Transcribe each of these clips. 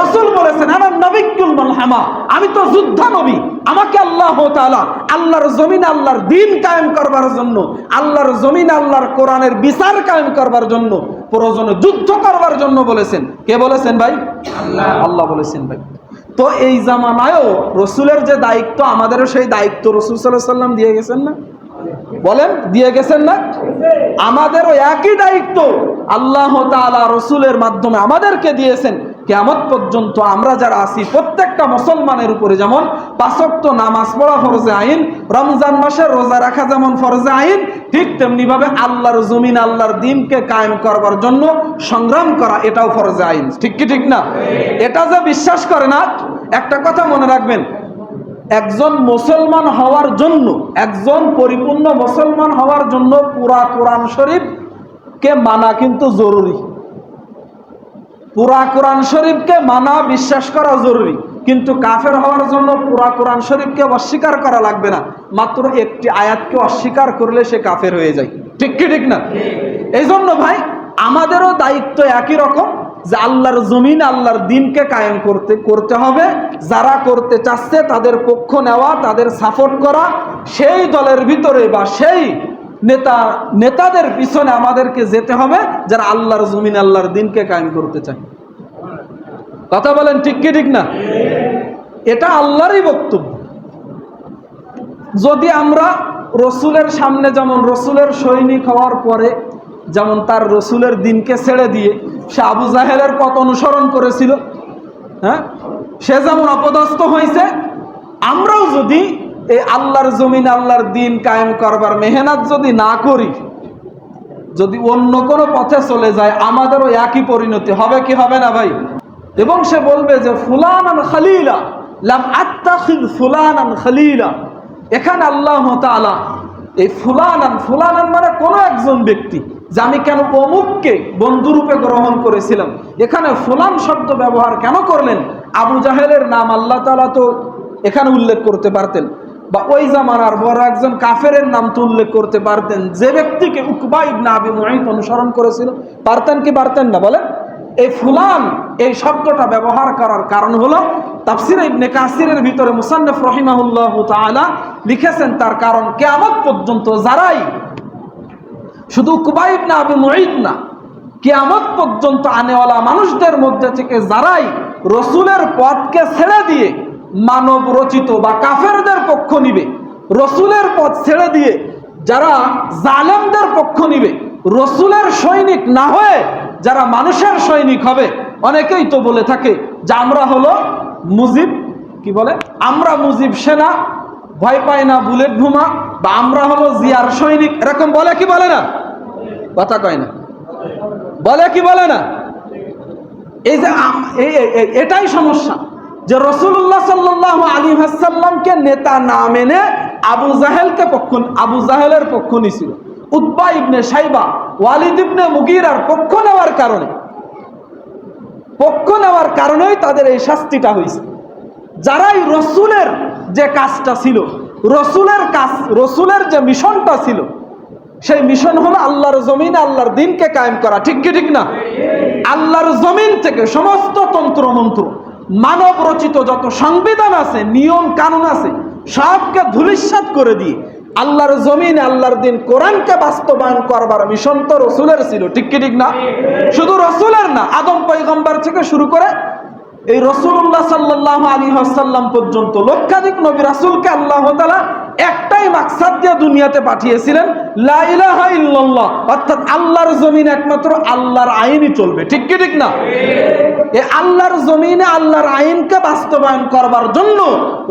রসুল বলেছেন আমার নবিকুল মালহামা আমি তো যুদ্ধা নবী। আমাকে আল্লাহ আল্লাহর জমিন আল্লাহর দিন কায়েম করবার জন্য আল্লাহর জমিন আল্লাহর কোরআনের বিচার কায়েম করবার জন্য প্রয়োজনে যুদ্ধ করবার জন্য বলেছেন। কে বলেছেন ভাই? আল্লাহ। বলেছেন ভাই। তো এই জামানায়ও রসুলের যে দায়িত্ব আমাদেরও সেই দায়িত্ব রসুল সাল্লাহ সাল্লাম দিয়ে গেছেন না? বলেন দিয়ে গেছেন না? আমাদেরও একই দায়িত্ব। আল্লাহ তাআলা রসুলের মাধ্যমে আমাদেরকে দিয়েছেন। কেমত পর্যন্ত আমরা যারা আছি, প্রত্যেকটা মুসলমানের উপরে যেমন পাঁচক্ত নামাজ পড়া ফরজে আইন, রমজান মাসে রোজা রাখা যেমন ফরজে আইন, ঠিক তেমনি ভাবে আল্লাহর জমিন, আল্লাহর দিনকে কায়েম করবার জন্য সংগ্রাম করা এটাও ফরজে আইন। ঠিক কি ঠিক না? এটা যে বিশ্বাস করে না, একটা কথা মনে রাখবেন, একজন মুসলমান হওয়ার জন্য, একজন পরিপূর্ণ মুসলমান হওয়ার জন্য পুরা কোরআন শরীফ কে মানা কিন্তু জরুরি। পুরা কোরআন শরীফকে মানা, বিশ্বাস করা জরুরি। কিন্তু কাফের হওয়ার জন্য পুরা কোরআন শরীফকে অস্বীকার করা লাগবে না। মাত্র একটি আয়াতকে অস্বীকার করলে সে কাফের হয়ে যায়। ঠিক কি, ঠিক না? এই জন্য ভাই, আমাদেরও দায়িত্ব একই রকম যে আল্লাহর জমিন, আল্লাহর দিনকে কায়েম করতে করতে হবে। যারা করতে চাচ্ছে, তাদের পক্ষ নেওয়া, তাদের সাপোর্ট করা। সেই দলের ভিতরে বা সেই নেতা, নেতাদের পিছনে আমাদেরকে যেতে হবে যারা আল্লাহর জমিন, আল্লাহর দিনকে কায়েম করতে চায়। কথা বলেন ঠিক কি, ঠিক না? এটা আল্লাহরই বক্তব্য। যদি আমরা রসুলের সামনে, যেমন রসুলের সৈনিক হওয়ার পরে, যেমন তার রসুলের দিনকে ছেড়ে দিয়ে সে আবু জাহেলের পথ অনুসরণ করেছিল হ্যাঁ? সে যেমন অপদস্থ হয়েছে, আমরাও যদি এই আল্লাহর জমিন, আল্লাহর দিন কায়েম করবার মেহনত যদি না করি, যদি অন্য কোনো পথে চলে যায়, আমাদেরও একই পরিণতি হবে কি হবে না ভাই? এবং সে বলবে যে, ফুলানান খালিলা, লাম খালিলা। এখানে আল্লাহ তাআলা এই ফুলানান ফুলানান মানে কোনো একজন ব্যক্তি, যে আমি কেন অমুককে বন্ধুরূপে গ্রহণ করেছিলাম? এখানে ফুলান শব্দ ব্যবহার কেন করলেন? আবু জাহেলের নাম আল্লাহ তালা তো এখানে উল্লেখ করতে পারতেন। বা ওই জামানার বড় একজন কাফেরের নাম তো উল্লেখ করতে পারতেন। যে ব্যক্তিকে উকবা ইবনা আবি মুঈত অনুসরণ করেছিল, পারতেন কি পারতেন না বলেন? এই ফুলান এই শব্দটা ব্যবহার করার কারণ হলো, তাফসির ইবনে কাসিরের ভিতরে মুসান্নফ রহিমাহুল্লাহ তাআলা লিখেছেন তার কারণ, কিয়ামত পর্যন্ত যারাই শুধু কুবাইব না আবু মুঈদ না, কেয়ামত পর্যন্ত আনেওয়ালা মানুষদের মধ্যে থেকে যারাই রসুলের পথকে ছেড়ে দিয়ে মানব রচিত বা কাফেরদের পক্ষ নিবে, রসুলের পথ ছেড়ে দিয়ে যারা জালেমদের পক্ষ নিবে, রসুলের সৈনিক না হয়ে যারা মানুষের সৈনিক হবে। অনেকেই তো বলে থাকে যে আমরা হলো মুজিব, কি বলে? আমরা মুজিব সেনা, ভয় পায় না বুলেট ভুমা বা আমরা হলো জিয়ার সৈনিক। এরকম বলে কি বলে না? কথা কয় না। বলে কি বলে না? এই যে এটাই সমস্যা। যে রসুল্লাহ সাল্লাহ আলী হাসাল্লামকে নেতা না মেনে আবু জাহেলকে পক্ষ, আবু জাহেলের পক্ষ নিছিল। উদ্বা ইবনে সাইবা ওয়ালিদ ইবনে মুগিরার পক্ষ নেওয়ার কারণে। পক্ষ নেওয়ার কারণেই তাদের এই শাস্তিটা হয়েছে। যারাই রসুলের যে কাজটা ছিল, রসুলের কাজ, রসুলের যে মিশনটা ছিল, সেই মিশন হলো আল্লাহর জমিন আল্লাহর দিনকে কায়েম করা। ঠিক কি ঠিক না? আল্লাহর জমিন থেকে সমস্ত তন্ত্র মন্ত্র মানব রচিত যত সংবিধান আছে, নিয়ম কানুন আছে, সবকে ধুলিস্বাদ করে দিয়ে আল্লাহর জমিন, আল্লাহর দিন কোরআনকে বাস্তবায়ন করবার মিশন তো রসুলের ছিল, ঠিক কি ঠিক না? শুধু রসুলের না, আদম পৈগম্বর থেকে শুরু করে এই রসুল্লাহ সাল্লাহ আলী হাসাল্লাম পর্যন্ত লক্ষাধিক নবী রাসুলকে আল্লাহ তালা একটাই মাকসাদ দিয়ে দুনিয়াতে পাঠিয়েছিলেন অর্থাৎ আল্লাহর জমিন একমাত্র আল্লাহর আইনই চলবে, ঠিক কি ঠিক না? এই আল্লাহর জমিনে আল্লাহর আইনকে বাস্তবায়ন করবার জন্য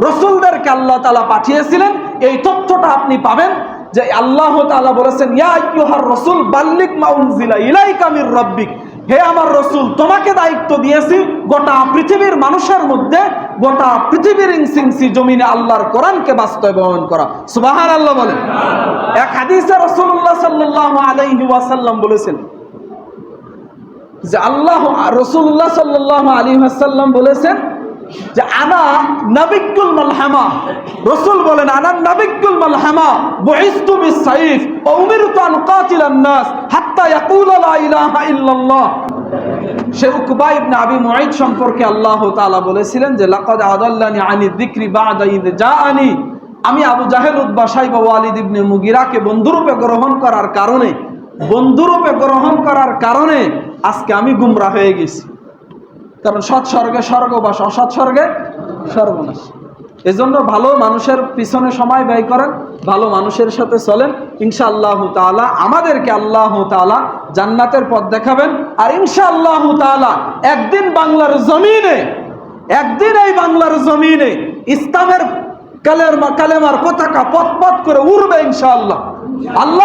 রসুলদেরকে আল্লাহ তালা পাঠিয়েছিলেন। এই তথ্যটা আপনি পাবেন যে আল্লাহ তাআলা বলেছেন, ইয়া আইয়ুহার রাসূল বাল্লিক মা উনজিলা ইলাইকা মির রাব্বিক। হে আমার রসুল, তোমাকে দায়িত্ব দিয়েছি গোটা পৃথিবীর মানুষের মধ্যে, গোটা পৃথিবীর ইনসিংসি জমিনে আল্লাহর কোরআনকে বাস্তবায়ন করা। সুবাহান আল্লাহ বলেন। এক হাদিসে রসুল্লাহ সাল্লাল্লাহু আলাইহি ওয়াসাল্লাম বলেছেন যে আল্লাহ রসুল্লাহ সাল্লাল্লাহু আলাইহি ওয়াসাল্লাম বলেছেন যে আনা নাবিকুল মালহামা। রসুল বলেন, আনা নাবিকুল মালহামা, বুইস্তু বিসাইফ ওয়া উমিরতু আন কাতিলান নাস, হাত্তা ইয়াকুলা লা ইলাহা ইল্লাল্লাহ। সে উকবা ইবনে আবি মুঈদ সম্পর্কে আল্লাহ তাআলা বলেছিলেন যে, লাকাদ আদাল্লানি আনি যিকরি বা'দা ইদ জাআনি। আমি আবু জাহেল উদ্বা সাইবা ওয়ালিদ ইবনে মুগিরাকে বন্ধুরূপে গ্রহণ করার কারণে, বন্ধুরূপে গ্রহণ করার কারণে আজকে আমি গুমরা হয়ে গেছি। কারণ সৎস্বর্গে স্বর্গবাস, অসৎ স্বর্গে সর্বনাশ এজন্য ভালো মানুষের পিছনে সময় ব্যয় করেন, ভালো মানুষের সাথে চলেন। ইনশা আল্লাহ তালা আমাদেরকে আল্লাহ তালা জান্নাতের পথ দেখাবেন। আর ইনশা আল্লাহ তালা একদিন বাংলার জমিনে, একদিন এই বাংলার জমিনে ইসলামের কালের কালেমার পতাকা পথ পথ করে উড়বে ইনশাআল্লাহ। আল্লাহ